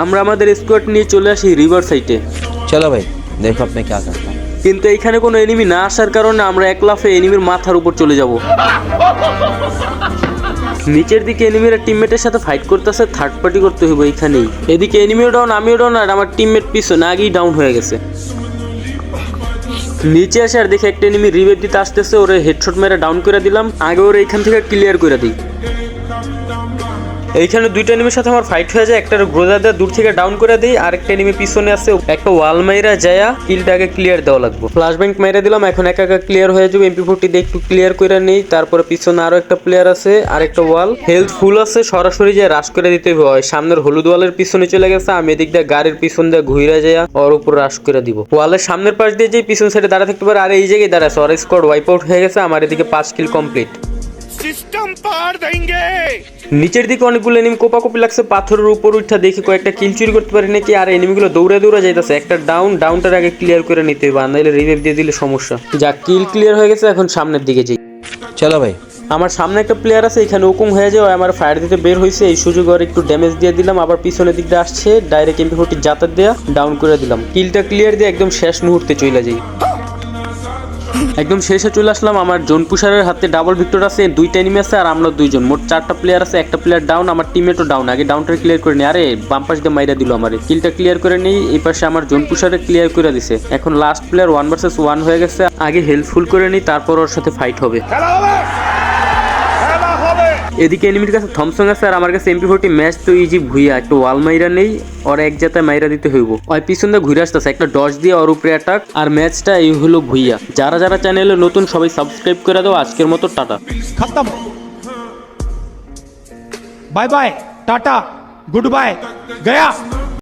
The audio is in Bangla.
আমরা আমাদের স্কোয়াড নিয়ে চলে আসি রিভার সাইডে চলো ভাই দেখো আপনি কি আসা কিন্তু এখানে কোনো এনিমি না আসার কারণে আমরা এক লাফে এনিমির মাথার উপর চলে যাব। নিচের দিকে এনিমিরা টিমমেটের সাথে ফাইট করতেছে থার্ড পার্টি করতে হইব এখানেই। এদিকে এনিমিও ডাউন আমিও ডাউন আর আমার টিমমেট পিছনে আগেই ডাউন হয়ে গেছে। নিচে আসে আর দেখে একটা এনিমি রিভেট দিতে আসতেছে ওরে হেডশট মেরে ডাউন করে দিলাম আগে ওরে এখান থেকে ক্লিয়ার করে দিই। এইখানে দুইটা এনিমির সাথে আমার ফাইট হয়ে যায়। একটা গ্রোজার দিয়ে দূর থেকে ডাউন করে দিই আর একটা এনিমি পিছনে আছে। একটা ওয়াল মাইরা যায়া কিলটাকে ক্লিয়ার দেওয়া লাগবে। ফ্লাশ ব্যাংক মেরে দিলাম, এখন একা একা ক্লিয়ার হয়ে যাবে। এমপি ফোরটি দিয়ে একটু ক্লিয়ার করে নেই। তারপরে পিছনে আরও একটা প্লেয়ার আছে আর একটা ওয়াল হেলথ ফুল আছে, সরাসরি যে রাশ করে দিতে হয় সামনের হলুদ ওয়ালের পিছনে চলে গেছে। আমি এদিক দিয়ে গাড়ির পিছন দিয়ে ঘুরে যায় ওর উপর রাশ করে দিব। ওয়ালের সামনের পাশ দিয়ে যে পিছন সাইডে দাঁড়া থাকতে পারে। আর এই জায়গায় দাঁড়াচ্ছে ওর স্কোয়াড ওয়াইপ আউট হয়ে গেছে। আমার এদিকে পাঁচ কিল কমপ্লিট সিস্টেম পার দেঙ্গে নিচের দিকে অনেকগুলো এনিমি কোপাকোপি লাগছে পাথরের উপর উঠা দেখি কয়েকটা কিল চুরি করতে পারি নাকি আর এনিমিগুলো দৌড়ে দৌড়ে যাইতাছে। একটা ডাউন ডাউনটার আগে ক্লিয়ার করে নিতে হবে নাহলে রিভাইভ দিয়ে দিলে সমস্যা। যা কিল ক্লিয়ার হয়ে গেছে এখন সামনের দিকে যাই। চলো ভাই। আমার সামনে একটা প্লেয়ার আছে এখানে হুকুম হয়ে যাও আমার ফায়ার দিতে বের হয়েছে এই সুযোগ আর একটু ড্যামেজ দিয়ে দিলাম আবার পিছনের দিকটা আসছে ডাইরেক্ট এমপি ফোরটি জাতার দেওয়া ডাউন করে দিলাম। কিলটা ক্লিয়ার দিয়ে একদম শেষ মুহূর্তে চলে যাই। একদম শেষে চলে আসলাম আমার জোন পুষারের হাতে ডাবল ভিক্টর আছে, দুইটা এনিমি আছে আর আমরা দুইজন। মোট চারটা প্লেয়ার আছে, একটা প্লেয়ার ডাউন আমার টিমেটও ডাউন আগে ডাউনটা ক্লিয়ার করে নি। আরে, বাম পাশ দিয়ে মাইরা দিল আমার। কিলটা ক্লিয়ার করে নেই, এই পাশে আমার জোন পুষারে ক্লিয়ার করে দিছে। এখন last player one versus one হয়ে গেছে। আগে হেল্পফুল করে নিই, তারপর ওর সাথে ফাইট হবে! এদিকে এনিমির কাছে থমসং আছে আর আমার কাছে এমপি ফোরটি ম্যাচ তো ইজি ভুইয়া, একটা ওয়াল মাইরা নেই, আর এক জাতায় মাইরা দিতে হইব। ওই পিছনে ঘুরে আসতেছে, একটা ডস দিয়ে ওর উপরে অ্যাটাক আর ম্যাচটা এই হলো ভুইয়া। যারা যারা চ্যানেলে নতুন, সবাই সাবস্ক্রাইব করে দাও, আজকের মতো টাটা। খতম। Bye bye, tata, good bye, Gaya.